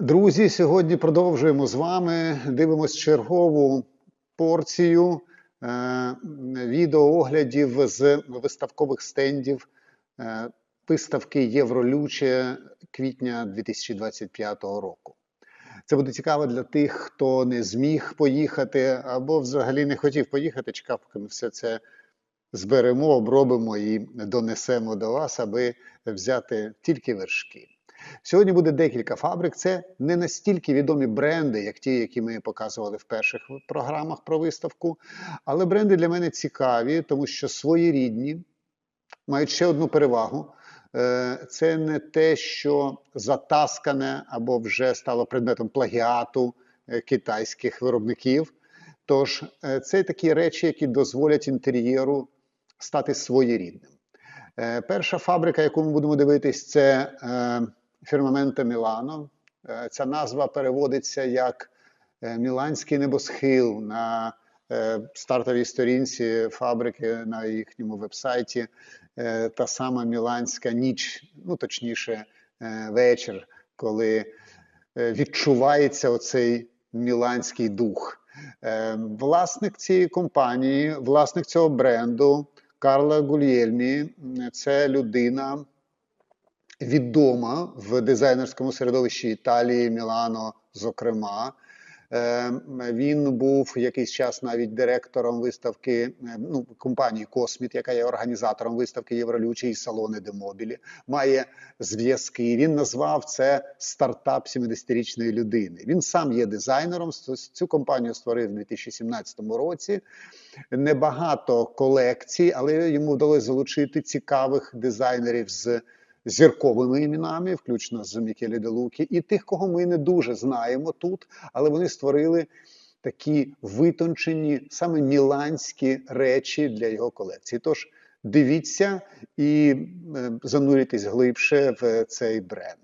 Друзі, сьогодні продовжуємо з вами. Дивимось чергову порцію е, відеооглядів з виставкових стендів е, виставки Євролюче квітня 2025 року. Це буде цікаво для тих, хто не зміг поїхати або взагалі не хотів поїхати. Чекав, поки ми все це зберемо, обробимо і донесемо до вас, аби взяти тільки вершки. Сьогодні буде декілька фабрик. Це не настільки відомі бренди, як ті, які ми показували в перших програмах про виставку. Але бренди для мене цікаві, тому що своєрідні мають ще одну перевагу. Е, Це не те, що затаскане або вже стало предметом плагіату е, китайських виробників. Тож е, це такі речі, які дозволять інтер'єру стати своєрідним. Перша фабрика, яку ми будемо дивитись, це Фірмаменто Мілано. Е, Ця назва переводиться як е, Міланський небосхил на е, стартовій сторінці фабрики на їхньому вебсайті. Та сама Міланська ніч, ну точніше, вечір, коли відчувається оцей міланський дух. Власник цієї компанії, власник цього бренду Карла Гульєльмі, це людина відома в дизайнерському середовищі Італії, Мілано, зокрема. Е, Він був якийсь час навіть директором виставки е, ну, компанії Косміт, яка є організатором виставки Євролючі і салони Демобілі. Має зв'язки. Він назвав це стартап 70-річної людини. Він сам є дизайнером. Цю компанію створив у 2017 році. Небагато колекцій, але йому вдалося залучити цікавих дизайнерів з зірковими іменами, включно з Мікелі Делукі, і тих, кого ми не дуже знаємо тут, але вони створили такі витончені, саме міланські речі для його колекції. Тож дивіться і е, занурюйтесь глибше в цей бренд.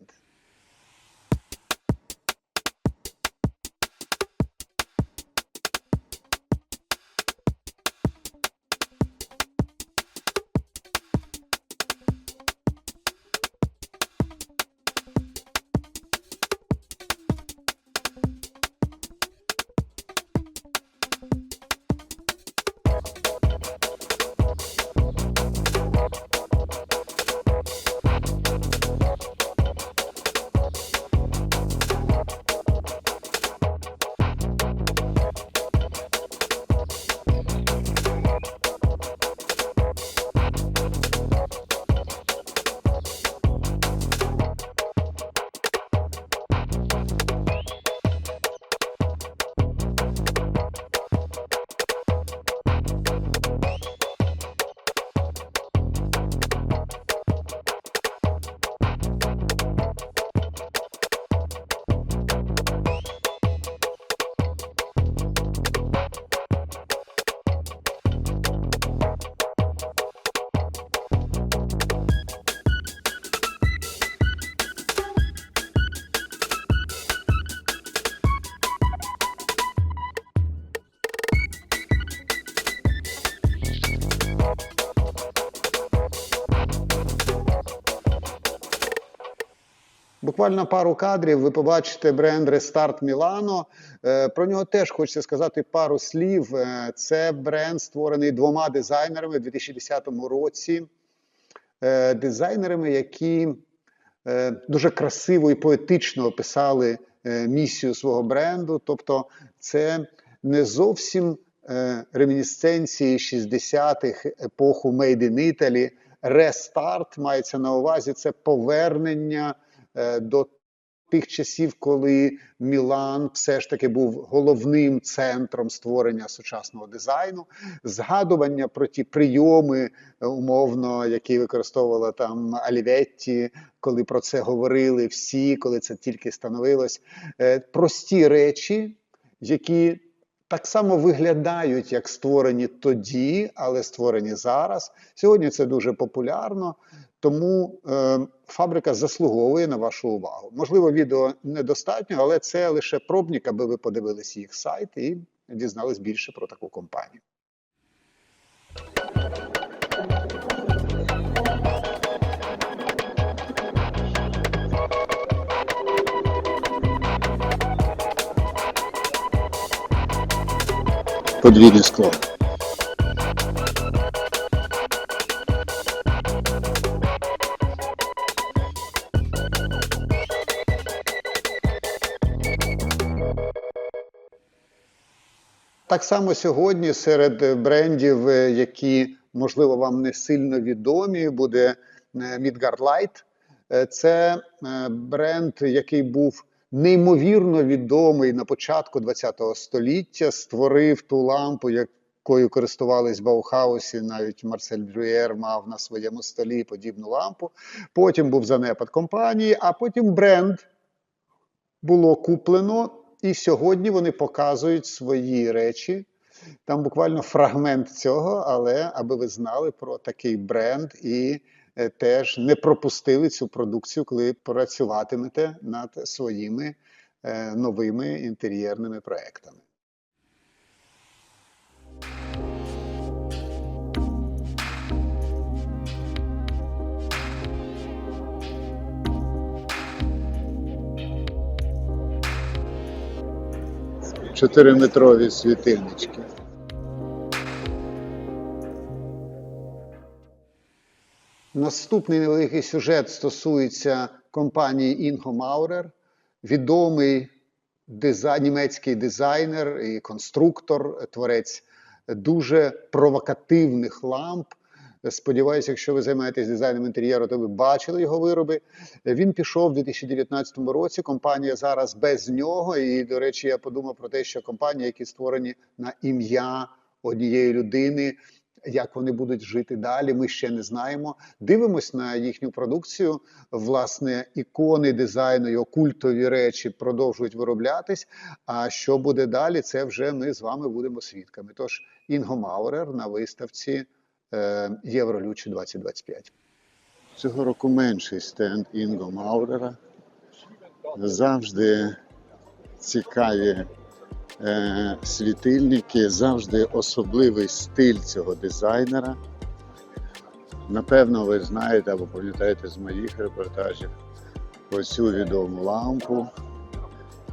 Буквально пару кадрів ви побачите бренд Milano. Е, Про нього теж хочеться сказати пару слів. Е, Це бренд, створений двома дизайнерами у 2010 році. Е, Дизайнерами, які е, дуже красиво і поетично описали місію свого бренду. Тобто, це не зовсім ремінісценції 60-х епоху Made in Italy. Рестарт мається на увазі це повернення до тих часів, коли Мілан все ж таки був головним центром створення сучасного дизайну, згадування про ті прийоми, е, умовно, які використовувала там Аліветті, коли про це говорили всі, коли це тільки становилось. Е, Прості речі, які так само виглядають як створені тоді, але створені зараз. Сьогодні це дуже популярно, тому е, фабрика заслуговує на вашу увагу. Можливо, відео недостатньо, але це лише пробник, аби ви подивилися їх сайт і дізнались більше про таку компанію. Подвійне скло. Так само сьогодні серед брендів, е, які можливо вам не сильно відомі, буде е, Midgard Light. Е, Це бренд, який був неймовірно відомий на початку ХХ століття, створив ту лампу, якою користувались в Баухаусі. Навіть Марсель Брюєр мав на своєму столі подібну лампу. Потім був занепад компанії, а потім бренд було куплено, і сьогодні вони показують свої речі. Там буквально фрагмент цього, але аби ви знали про такий бренд і е, теж не пропустили цю продукцію, коли працюватимете над своїми е, новими інтер'єрними проектами. Чотириметрові світильнички. Наступний невеликий сюжет стосується компанії Інго Маурер, відомий дизай... німецький дизайнер і конструктор, творець дуже провокативних ламп. Сподіваюся, якщо ви займаєтесь дизайном інтер'єру, то ви бачили його вироби. Він пішов у 2019 році. Компанія зараз без нього. І, до речі, я подумав про те, що компанії, які створені на ім'я однієї людини, як вони будуть жити далі, ми ще не знаємо. Дивимось на їхню продукцію. Власне, ікони дизайну, його культові речі продовжують вироблятись. А що буде далі, це вже ми з вами будемо свідками. Тож Інго Маурер на виставці Євролючі 2025. Цього року менший стенд Інго Маурера. Завжди цікаві е, світильники, завжди особливий стиль цього дизайнера. Напевно, ви знаєте або пам'ятаєте з моїх репортажів оцю відому лампу.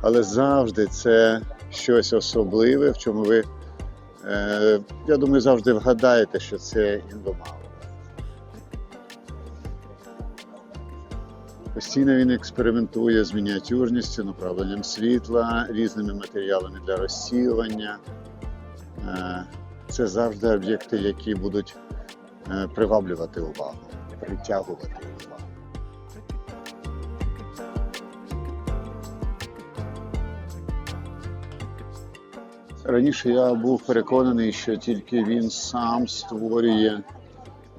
Але завжди це щось особливе, в чому ви, е, я думаю, завжди вгадаєте, що це Інго Постійно він експериментує з мініатюрністю, направленням світла, різними матеріалами для розсіювання. Е, Це завжди об'єкти, які будуть е, приваблювати увагу, притягувати увагу. Раніше я був переконаний, що тільки він сам створює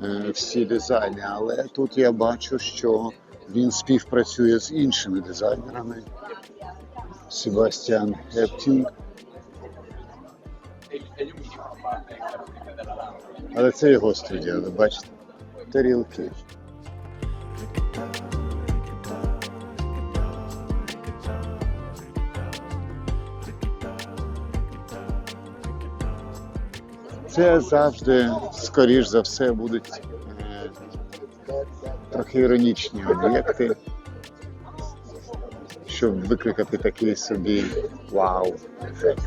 е, всі дизайни, але тут я бачу, що він співпрацює з іншими дизайнерами. Себастьян Ептінг. Але це його студія, ви бачите. Тарілки. Це завжди, скоріш за все, будуть е, трохи іронічні об'єкти, щоб викликати такий собі вау ефект.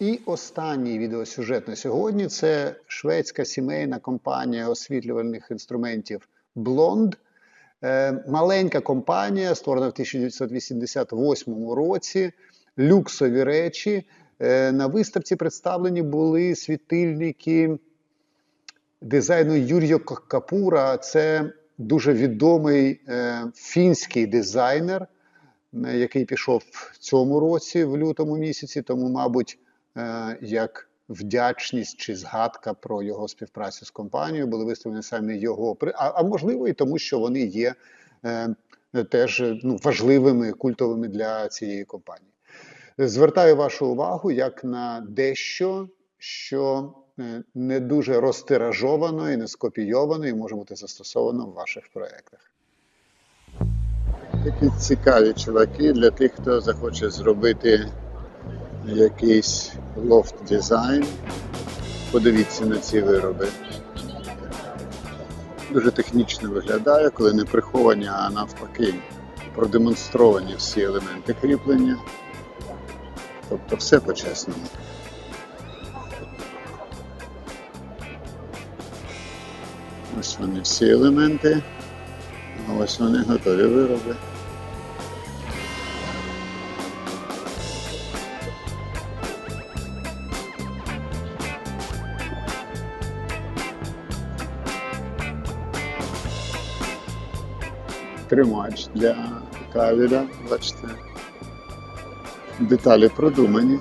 І останній відеосюжет на сьогодні це шведська сімейна компанія освітлювальних інструментів Blond. Е, Маленька компанія, створена в 1988 році. Люксові речі. Е, На виставці представлені були світильники дизайну Юрія Капура. Це дуже відомий е, фінський дизайнер, який пішов в цьому році, в лютому місяці. Тому, мабуть, як вдячність чи згадка про його співпрацю з компанією були виставлені саме його а, а можливо і тому, що вони є е, теж ну, важливими культовими для цієї компанії. Звертаю вашу увагу як на дещо, що е, не дуже розтиражовано і не скопійовано, і може бути застосовано в ваших проєктах. Такі цікаві чуваки для тих, хто захоче зробити якийсь лофт дизайн. Подивіться на ці вироби. дуже технічно виглядає, коли не приховані, а навпаки продемонстровані всі елементи кріплення. Тобто все по-чесному. Ось вони всі елементи, ось вони готові вироби. Тримач для кавеля, бачите. Деталі продумані.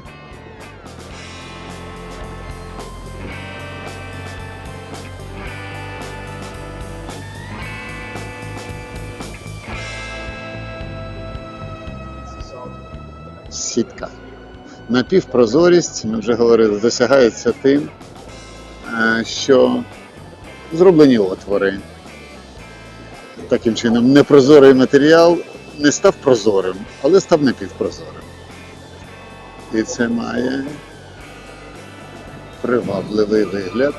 Сітка. Напівпрозорість, ми вже говорили, досягається тим, е, що зроблені отвори. Таким чином, непрозорий матеріал не став прозорим, але став напівпрозорим. І це має привабливий вигляд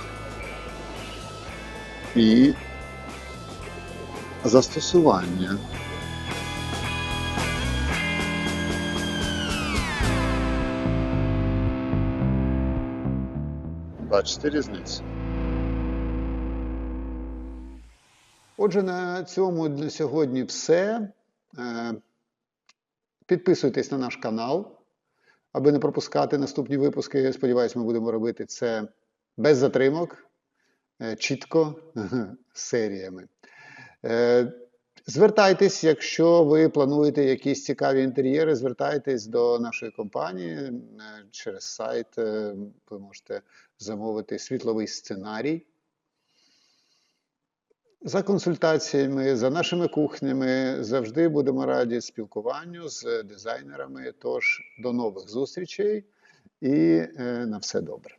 і застосування. Бачите різницю? Отже, на цьому на сьогодні все. Е, Підписуйтесь на наш канал, аби не пропускати наступні випуски. Я сподіваюся, ми будемо робити це без затримок, е, чітко, серіями. Е, Звертайтесь, якщо ви плануєте якісь цікаві інтер'єри, звертайтесь до нашої компанії через сайт. Ви можете замовити світловий сценарій. За консультаціями, за нашими кухнями завжди будемо раді спілкуванню з дизайнерами. Тож до нових зустрічей і е, на все добре.